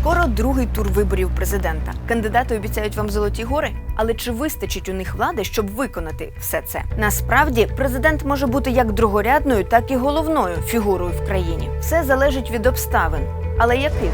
Скоро другий тур виборів президента. Кандидати обіцяють вам золоті гори, але чи вистачить у них влади, щоб виконати все це? Насправді, президент може бути як другорядною, так і головною фігурою в країні. Все залежить від обставин. Але яких?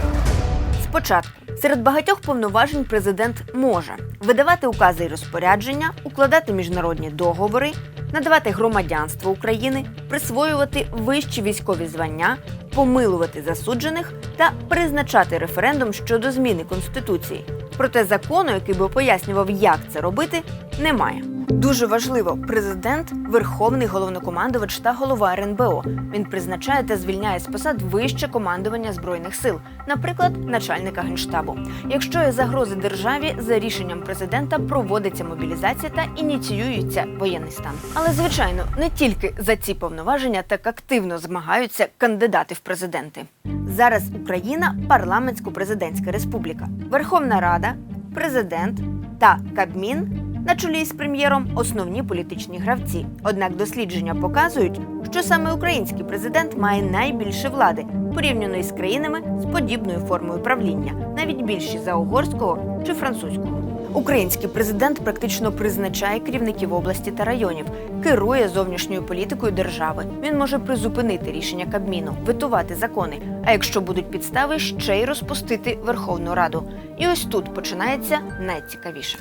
Спочатку, серед багатьох повноважень президент може видавати укази і розпорядження, укладати міжнародні договори, надавати громадянство України, присвоювати вищі військові звання, помилувати засуджених та призначати референдум щодо зміни конституції. Проте закону, який би пояснював, як це робити, немає. Дуже важливо, президент верховний головнокомандувач та голова РНБО. Він призначає та звільняє з посад вище командування збройних сил, наприклад, начальника генштабу. Якщо є загрози державі, за рішенням президента проводиться мобілізація та ініціюється воєнний стан. Але звичайно, не тільки за ці повноваження так активно змагаються кандидати в президенти. Зараз Україна парламентсько-президентська республіка, Верховна Рада, президент та Кабмін на чолі з прем'єром основні політичні гравці. Однак дослідження показують, що саме український президент має найбільше влади порівняно із країнами з подібною формою правління, навіть більші за угорського чи французького. Український президент практично призначає керівників області та районів, керує зовнішньою політикою держави. Він може призупинити рішення Кабміну, витувати закони. А якщо будуть підстави, ще й розпустити Верховну Раду. І ось тут починається найцікавіше.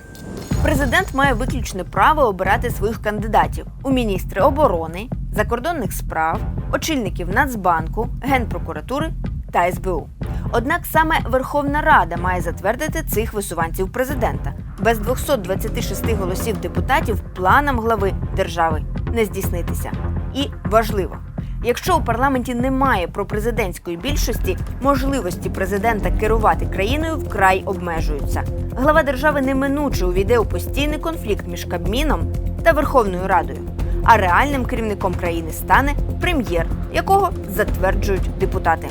Президент має виключне право обирати своїх кандидатів у міністри оборони, закордонних справ, очільників Нацбанку, Генпрокуратури та СБУ. Однак саме Верховна Рада має затвердити цих висуванців президента. Без 226 голосів депутатів планам глави держави не здійснитися. І важливо. Якщо у парламенті немає пропрезидентської більшості, можливості президента керувати країною вкрай обмежуються. Глава держави неминуче увійде у постійний конфлікт між Кабміном та Верховною Радою. А реальним керівником країни стане прем'єр, якого затверджують депутати.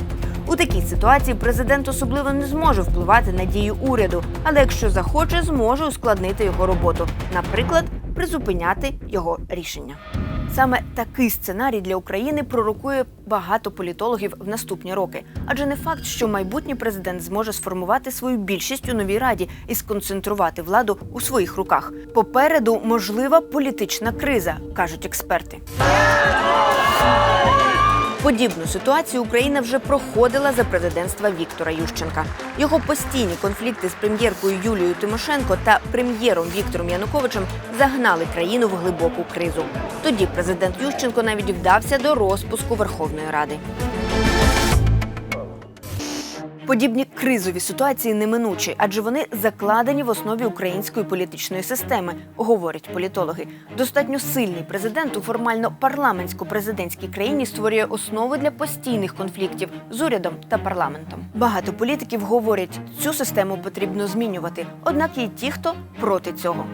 У такій ситуації президент особливо не зможе впливати на дію уряду, але якщо захоче, зможе ускладнити його роботу, наприклад, призупиняти його рішення. Саме такий сценарій для України пророкує багато політологів в наступні роки, адже не факт, що майбутній президент зможе сформувати свою більшість у новій раді і сконцентрувати владу у своїх руках. Попереду можлива політична криза, кажуть експерти. Подібну ситуацію Україна вже проходила за президентства Віктора Ющенка. Його постійні конфлікти з прем'єркою Юлією Тимошенко та прем'єром Віктором Януковичем загнали країну в глибоку кризу. Тоді президент Ющенко навіть вдався до розпуску Верховної Ради. Подібні кризові ситуації неминучі, адже вони закладені в основі української політичної системи, говорять політологи. Достатньо сильний президент у формально парламентсько-президентській країні створює основи для постійних конфліктів з урядом та парламентом. Багато політиків говорять, цю систему потрібно змінювати. Однак є ті, хто проти цього.